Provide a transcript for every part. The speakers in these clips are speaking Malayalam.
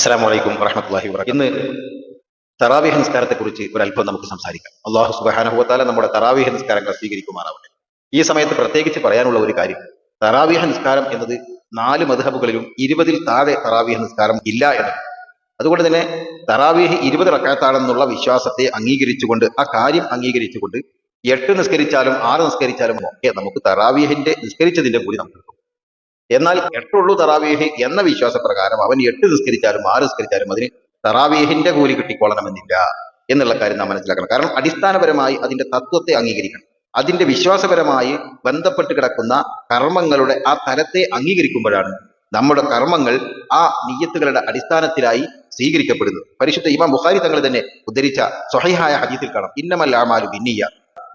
അസ്സാം വലൈക്കും വറഹമത്തല്ലാഹി വബറകാതുഹു. ഇന്ന് തറാവീഹ് നിസ്കാരത്തെ കുറിച്ച് ഒരല്പം നമുക്ക് സംസാരിക്കാം. അള്ളാഹു സുബാനഹുവത്താല നമ്മുടെ തറാവീഹ് നിസ്കാരങ്ങൾ സ്വീകരിക്കുമാറാവട്ടെ. ഈ സമയത്ത് പ്രത്യേകിച്ച് പറയാനുള്ള ഒരു കാര്യം തറാവീഹ് നിസ്കാരം എന്നത് നാല് മധുഹബുകളിലും ഇരുപതിൽ താഴെ തറാവീഹ് നിസ്കാരം ഇല്ല എന്ന്. അതുകൊണ്ട് തന്നെ തറാവീഹ് ഇരുപത് റക്കാത്താണെന്നുള്ള വിശ്വാസത്തെ അംഗീകരിച്ചുകൊണ്ട് ആ കാര്യം അംഗീകരിച്ചുകൊണ്ട് എട്ട് നിസ്കരിച്ചാലും ആറ് നിസ്കരിച്ചാലും ഒക്കെ നമുക്ക് തറാവീഹിന്റെ നിസ്കരിച്ചതിന്റെ കൂടി നമുക്ക് എന്നാൽ എട്ടുള്ളൂ തറാവീഹ് എന്ന വിശ്വാസപ്രകാരം അവൻ എട്ട് നിസ്കരിച്ചാലും ആറ് നിസ്കരിച്ചാലും അതിന് തറാവീഹിന്റെ കൂലി കിട്ടിക്കൊള്ളണമെന്നില്ല എന്നുള്ള കാര്യം നാം മനസ്സിലാക്കണം. കാരണം അടിസ്ഥാനപരമായി അതിന്റെ തത്വത്തെ അംഗീകരിക്കണം. അതിന്റെ വിശ്വാസപരമായി ബന്ധപ്പെട്ട് കിടക്കുന്ന കർമ്മങ്ങളുടെ ആ തരത്തെ അംഗീകരിക്കുമ്പോഴാണ് നമ്മുടെ കർമ്മങ്ങൾ ആ നിയ്യത്തുകളുടെ അടിസ്ഥാനത്തിലായി സ്വീകരിക്കപ്പെടുന്നത്. പരിശുദ്ധ ഇമാം ബുഖാരി തങ്ങൾ തന്നെ ഉദ്ധരിച്ച സ്വഹൈഹായ ഹദീസിൽ കാണാം. ഇന്നമല്ല അമാലു ബിന്നിയ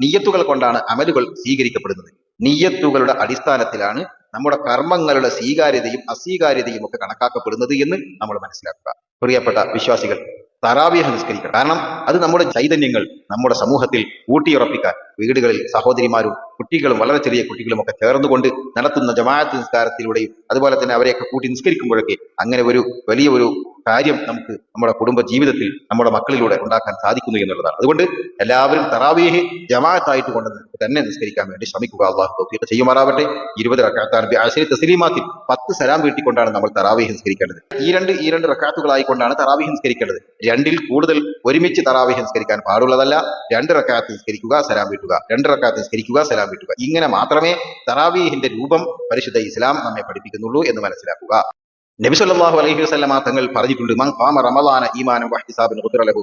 നിയ്യത്തുകൾ കൊണ്ടാണ് അമലുകൾ സ്വീകരിക്കപ്പെടുന്നത്. നിയ്യത്തുകളുടെ അടിസ്ഥാനത്തിലാണ് നമ്മുടെ കർമ്മങ്ങളുടെ സ്വീകാര്യതയും അസ്വീകാര്യതയും ഒക്കെ കണക്കാക്കപ്പെടുന്നത് എന്ന് നമ്മൾ മനസ്സിലാക്കുക. പ്രിയപ്പെട്ട വിശ്വാസികൾ തറാവിയ നിസ്കരിക്കുക. കാരണം അത് നമ്മുടെ ചൈതന്യങ്ങൾ നമ്മുടെ സമൂഹത്തിൽ ഊട്ടിയുറപ്പിക്കാൻ വീടുകളിൽ സഹോദരിമാരും കുട്ടികളും വളരെ ചെറിയ കുട്ടികളും ഒക്കെ ചേർന്നുകൊണ്ട് നടത്തുന്ന ജമാഅത്ത് നിസ്കാരത്തിലൂടെയും അതുപോലെ തന്നെ അവരെയൊക്കെ കൂട്ടി നിസ്കരിക്കുമ്പോഴൊക്കെ അങ്ങനെ ഒരു വലിയ ഒരു കാര്യം നമുക്ക് നമ്മുടെ കുടുംബ ജീവിതത്തിൽ നമ്മുടെ മക്കളിലൂടെ ഉണ്ടാക്കാൻ സാധിക്കുന്നു എന്നുള്ളതാണ്. അതുകൊണ്ട് എല്ലാവരും തറാവീഹ് ജമാഅത്തായിട്ട് കൊണ്ട് തന്നെ നിസ്കരിക്കാൻ വേണ്ടി ശ്രമിക്കുക. അള്ളാഹു തൗഫീഖ് ചെയ്യുമാറാവട്ടെ. ഇരുപത് റക്കാത്താണ്. ആശരി തസ്ലീമാത്തിൽ പത്ത് സലാം വീട്ടിക്കൊണ്ടാണ് നമ്മൾ തറാവീഹ് നിസ്കരിക്കേണ്ടത്. ഈ രണ്ട് ഈ രണ്ട് റക്കാത്തുകളായിക്കൊണ്ടാണ് തറാവീഹ് നിസ്കരിക്കേണ്ടത്. രണ്ടിൽ കൂടുതൽ ഒരുമിച്ച് തറാവീഹ് നിസ്കരിക്കാൻ പാടുള്ളതല്ല. രണ്ട് റക്കാത്ത് നിസ്കരിക്കുക സലാം വീട്ടുക. രണ്ട് റക്കാത്ത് നിസ്കരിക്കുക സലാം വീട്ടുക. ഇങ്ങനെ മാത്രമേ തറാവീഹിന്റെ രൂപം പരിശുദ്ധ ഇസ്ലാം നമ്മെ പഠിപ്പിക്കുന്നുള്ളൂ എന്ന് മനസ്സിലാക്കുക. നബി സല്ലല്ലാഹു അലൈഹി വസല്ലമ തങ്ങൾ പറഞ്ഞിട്ടുണ്ട് ഖാമ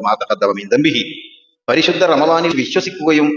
മാ തഖദ്ദമ മിൻ ദംബിഹി. പരിശുദ്ധ റമദാനിൽ വിശ്വസിക്കുകയും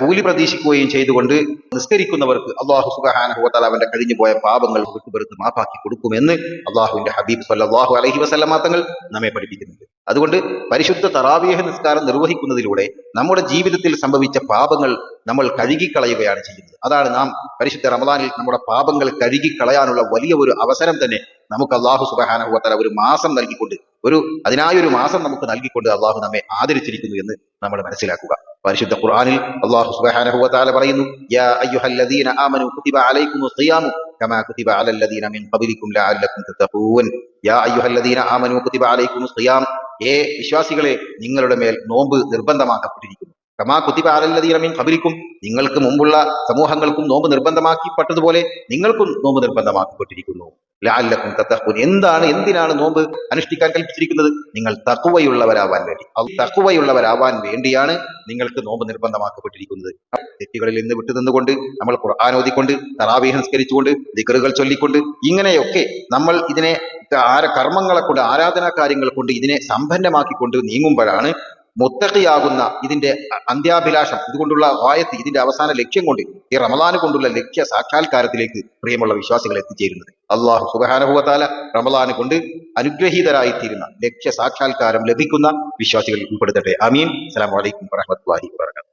കൂലി പ്രതീക്ഷിക്കുകയും ചെയ്തുകൊണ്ട് നിസ്കരിക്കുന്നവർക്ക് അള്ളാഹു സുബ്ഹാനഹു വതആല അവന്റെ കഴിഞ്ഞുപോയ പാപങ്ങൾ വിട്ടുപെറുത്ത് മാപ്പാക്കി കൊടുക്കുമെന്ന് അള്ളാഹുവിന്റെ ഹബീബ് സല്ലല്ലാഹു അലൈഹി വസല്ലമ തങ്ങൾ നമ്മെ പഠിപ്പിക്കുന്നുണ്ട്. അതുകൊണ്ട് പരിശുദ്ധ തറാവീഹ് നിസ്കാരം നിർവഹിക്കുന്നതിലൂടെ നമ്മുടെ ജീവിതത്തിൽ സംഭവിച്ച പാപങ്ങൾ നമ്മൾ കഴുകിക്കളയുകയാണ് ചെയ്യുന്നത്. അതാണ് നാം പരിശുദ്ധ റമദാനിൽ നമ്മുടെ പാപങ്ങൾ കഴുകിക്കളയാനുള്ള വലിയ ഒരു അവസരം തന്നെ നമുക്ക് അള്ളാഹു സുബഹാനഹുവത്തല ഒരു മാസം നൽകിക്കൊണ്ട് ഒരു അതിനായ ഒരു മാസം നമുക്ക് നൽകിക്കൊണ്ട് അള്ളാഹു നമ്മെ ആദരിച്ചിരിക്കുന്നു എന്ന് നമ്മൾ മനസ്സിലാക്കുക. പരിശുദ്ധ ഖുർആനിൽ അള്ളാഹു സുബഹാനഹുവത്താല പറയുന്നു യാ അയ്യുഹല്ലദീന ആമനു കുതിബ അലൈക്കുമുസ് സിയാമു കമാ കുതിബ അലല്ലദീന മിൻ ഖബലിക്കും ലഅല്ലകും തത്തഖൂൻ. യാ അയ്യുഹല്ലദീന ആമനു കുതിബ അലൈക്കുമുസ് സിയാം ഏ വിശ്വാസികളെ നിങ്ങളുടെ മേൽ നോമ്പ് നിർബന്ധമാക്കപ്പെട്ടിരിക്കുന്നു. കമാ കുതിബ അലല്ലദീന മിൻ ഖബലിക്കും. നിങ്ങൾക്ക് മുമ്പുള്ള സമൂഹങ്ങൾക്കും നോമ്പ് നിർബന്ധമാക്കിപ്പെട്ടതുപോലെ നിങ്ങൾക്കും നോമ്പ് നിർബന്ധമാക്കപ്പെട്ടിരിക്കുന്നു. ലാല്ലക്കും തത്തഖൂൻ. എന്താണ് എന്തിനാണ് നോമ്പ് അനുഷ്ഠിക്കാൻ കൽപ്പിച്ചിരിക്കുന്നത്? നിങ്ങൾ തക്കുവയുള്ളവരാവാൻ വേണ്ടി. തക്കുവയുള്ളവരാവാൻ വേണ്ടിയാണ് നിങ്ങൾക്ക് നോമ്പ് നിർബന്ധമാക്കപ്പെട്ടിരിക്കുന്നത്. തെറ്റുകളിൽ നിന്ന് വിട്ടു നിന്നുകൊണ്ട് നമ്മൾ ഖുർആൻ ഓതിക്കൊണ്ട് തറാവീഹ് സംസ്കരിച്ചുകൊണ്ട് ദിക്കറുകൾ ചൊല്ലിക്കൊണ്ട് ഇങ്ങനെയൊക്കെ നമ്മൾ ഇതിനെ ആര കർമ്മങ്ങളെ കൊണ്ട് ആരാധനാ കാര്യങ്ങൾ കൊണ്ട് ഇതിനെ സമ്പന്നമാക്കിക്കൊണ്ട് നീങ്ങുമ്പോഴാണ് മുത്തഖിയാകുന്ന ഇതിന്റെ അന്ത്യാഭിലാഷം ഇതുകൊണ്ടുള്ള വായത്ത് ഇതിന്റെ അവസാന ലക്ഷ്യം കൊണ്ട് ഈ റമദാന് കൊണ്ടുള്ള ലക്ഷ്യ സാക്ഷാത്കാരത്തിലേക്ക് പ്രിയമുള്ള വിശ്വാസികൾ എത്തിച്ചേരുന്നത്. അള്ളാഹു സുബാനുഭവത്താല റമദാന് കൊണ്ട് അനുഗ്രഹീതരായിത്തീരുന്ന ലക്ഷ്യ സാക്ഷാത്കാരം ലഭിക്കുന്ന വിശ്വാസികൾ ഉൾപ്പെടുത്തട്ടെ. അമീൻ അസ്സലാമു അലൈക്കും വറഹ്മത്തുള്ളാഹി വബറകാതുഹു.